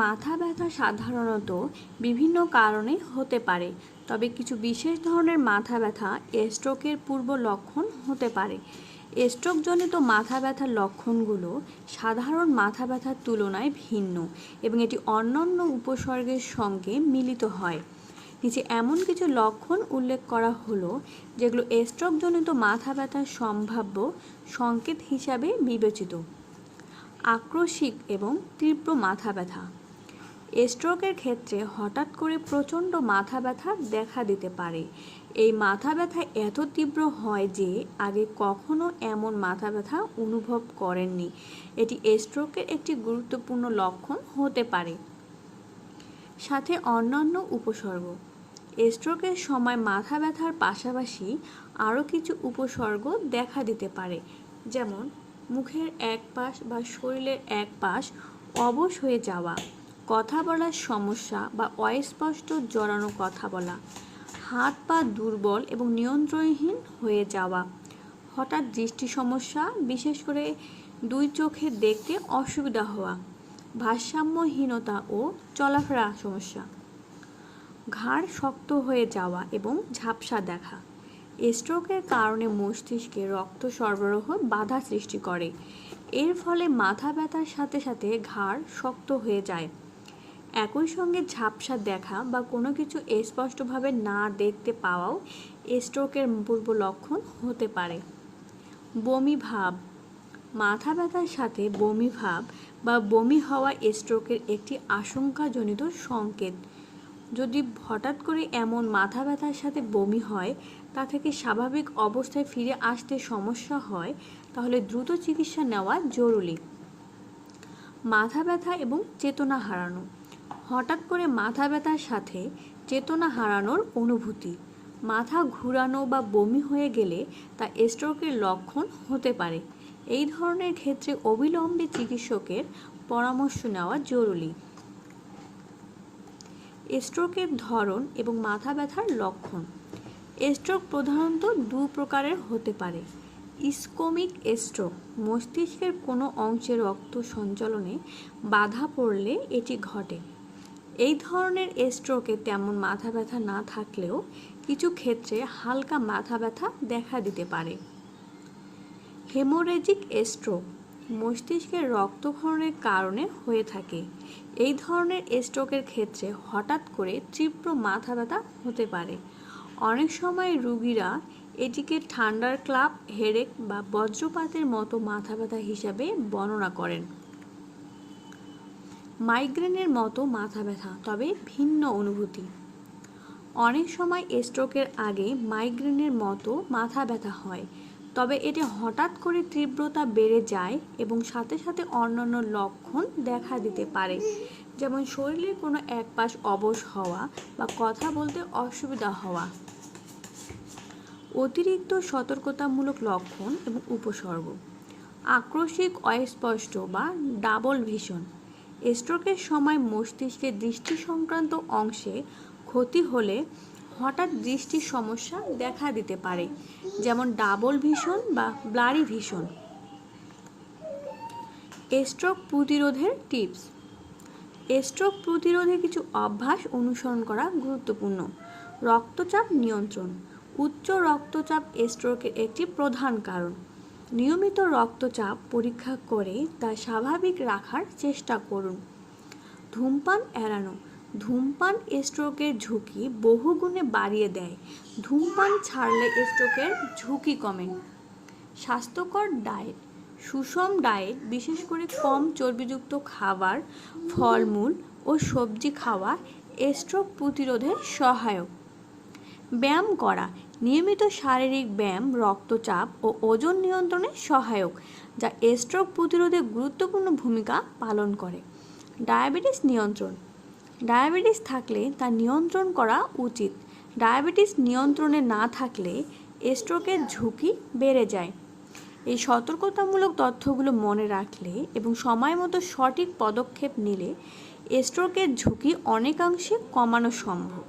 মাথা ব্যথা সাধারণত বিভিন্ন কারণে হতে পারে, তবে কিছু বিশেষ ধরনের মাথা ব্যথা স্ট্রোকের পূর্ব লক্ষণ হতে পারে। স্ট্রোকজনিত মাথা ব্যথার লক্ষণগুলো সাধারণ মাথা ব্যথার তুলনায় ভিন্ন এবং এটি অন্যান্য উপসর্গের সঙ্গে মিলিত হয়। নিচে এমন কিছু লক্ষণ উল্লেখ করা হলো যেগুলো স্ট্রোকজনিত মাথা ব্যথার সম্ভাব্য সংকেত হিসাবে বিবেচিত। আক্রোশিক এবং তীব্র মাথা ব্যথা। স্ট্রোকের ক্ষেত্রে হঠাৎ করে প্রচণ্ড মাথা ব্যথা দেখা দিতে পারে। এই মাথা ব্যথা এত তীব্র হয় যে আগে কখনো এমন মাথা ব্যথা অনুভব করেননি। এটি স্ট্রোকের একটি গুরুত্বপূর্ণ লক্ষণ হতে পারে। সাথে অন্যান্য উপসর্গ। স্ট্রোকের সময় মাথা ব্যথার পাশাপাশি আরও কিছু উপসর্গ দেখা দিতে পারে। যেমন, মুখের এক পাশ বা শরীরের এক পাশ অবশ হয়ে যাওয়া। কথা বলার সমস্যা বা অস্পষ্ট জড়ানো কথা বলা, হাত পা দুর্বল এবং নিয়ন্ত্রণহীন হয়ে যাওয়া, হঠাৎ দৃষ্টি সমস্যা, বিশেষ করে দুই চোখে দেখতে অসুবিধা হওয়া, ভারসাম্যহীনতা ও চলাফেরা সমস্যা, ঘাড় শক্ত হয়ে যাওয়া এবং ঝাপসা দেখা স্ট্রোকের কারণে মস্তিষ্কে রক্ত সরবরাহ বাধা সৃষ্টি করে, এর ফলে মাথা ব্যথার সাথে সাথে ঘাড় শক্ত হয়ে যায়। একই সঙ্গে ঝাপসা দেখা বা কোনো কিছু স্পষ্টভাবে না দেখতে পাওয়াও স্ট্রোকের পূর্ব লক্ষণ হতে পারে। বমি ভাব। মাথা ব্যথার সাথে বমি ভাব বা বমি হওয়া স্ট্রোকের একটি আশঙ্কাজনিত সংকেত। যদি হঠাৎ করে এমন মাথা ব্যথার সাথে বমি হয়, তা থেকে স্বাভাবিক অবস্থায় ফিরে আসতে সমস্যা হয়, তাহলে দ্রুত চিকিৎসা নেওয়া জরুরি। মাথা ব্যথা এবং চেতনা হারানো। হঠাৎ করে মাথা ব্যথার সাথে চেতনা হারানোর অনুভূতি। মাথা ঘুরানো বা বমি হয়ে গেলে তা স্ট্রোকের লক্ষণ হতে পারে। এই ধরনের ক্ষেত্রে অবিলম্বে চিকিৎসকের পরামর্শ নেওয়া জরুরি। স্ট্রোকের ধরন এবং মাথা ব্যথার লক্ষণ। স্ট্রোক প্রধানত দু প্রকারের হতে পারে। ইসকোমিক স্ট্রোক মস্তিষ্কের কোনো অংশে রক্ত সঞ্চালনে বাধা পড়লে এটি ঘটে। এই ধরনের স্ট্রোকে তেমন মাথা ব্যথা না থাকলেও কিছু ক্ষেত্রে হালকা মাথা ব্যথা দেখা দিতে পারে। হেমোরেজিক স্ট্রোক মস্তিষ্কের রক্তক্ষরণের কারণে হয়ে থাকে। এই ধরনের স্ট্রোকের ক্ষেত্রে হঠাৎ করে তীব্র মাথা ব্যথা হতে পারে। অনেক সময় রুগীরা এটিকে ঠান্ডার ক্লাব হেডেক বা বজ্রপাতের মতো মাথা ব্যথা হিসাবে বর্ণনা করেন। মাইগ্রেনের মতো মাথা ব্যথা, তবে ভিন্ন অনুভূতি। অনেক সময় স্ট্রোকের আগে মাইগ্রেনের মতো মাথা ব্যথা হয়, তবে এটি হঠাৎ করে তীব্রতা বেড়ে যায় এবং সাথে সাথে অন্যান্য লক্ষণ দেখা দিতে পারে, যেমন শরীরের কোনো এক পাশ অবশ হওয়া বা কথা বলতে অসুবিধা হওয়া। অতিরিক্ত সতর্কতামূলক লক্ষণ এবং উপসর্গ। আক্রোশিক অস্পষ্ট বা ডাবল ভিশন। স্ট্রোকের সময় মস্তিষ্কের দৃষ্টি সংক্রান্ত অংশে ক্ষতি হলে হঠাৎ দৃষ্টির সমস্যা দেখা দিতে পারে, যেমন ডাবল ভিশন বা ব্লারি ভিশন। স্ট্রোক প্রতিরোধের টিপস। স্ট্রোক প্রতিরোধে কিছু অভ্যাস অনুসরণ করা গুরুত্বপূর্ণ। রক্তচাপ নিয়ন্ত্রণ। উচ্চ রক্তচাপ স্ট্রোকের একটি প্রধান কারণ। নিয়মিত রক্তচাপ পরীক্ষা করে তা স্বাভাবিক রাখার চেষ্টা করুন। ধূমপান এড়ানো। ধূমপান স্ট্রোকের ঝুঁকি বহুগুণে বাড়িয়ে দেয়। ধূমপান ছাড়লে স্ট্রোকের ঝুঁকি কমে। স্বাস্থ্যকর ডায়েট। সুষম ডায়েট, বিশেষ করে কম চর্বিযুক্ত খাবার, ফলমূল ও সবজি খাওয়া স্ট্রোক প্রতিরোধে সহায়ক। ব্যায়াম করা। নিয়মিত শারীরিক ব্যায়াম, রক্তচাপ ও ওজন নিয়ন্ত্রণে সহায়ক, যা স্ট্রোক প্রতিরোধে গুরুত্বপূর্ণ ভূমিকা পালন করে। ডায়াবেটিস নিয়ন্ত্রণ। ডায়াবেটিস থাকলে তা নিয়ন্ত্রণ করা উচিত। ডায়াবেটিস নিয়ন্ত্রণে না থাকলে স্ট্রোকের ঝুঁকি বেড়ে যায়। এই সতর্কতামূলক তথ্যগুলো মনে রাখলে এবং সময় মতো সঠিক পদক্ষেপ নিলে স্ট্রোকের ঝুঁকি অনেকাংশে কমানো সম্ভব।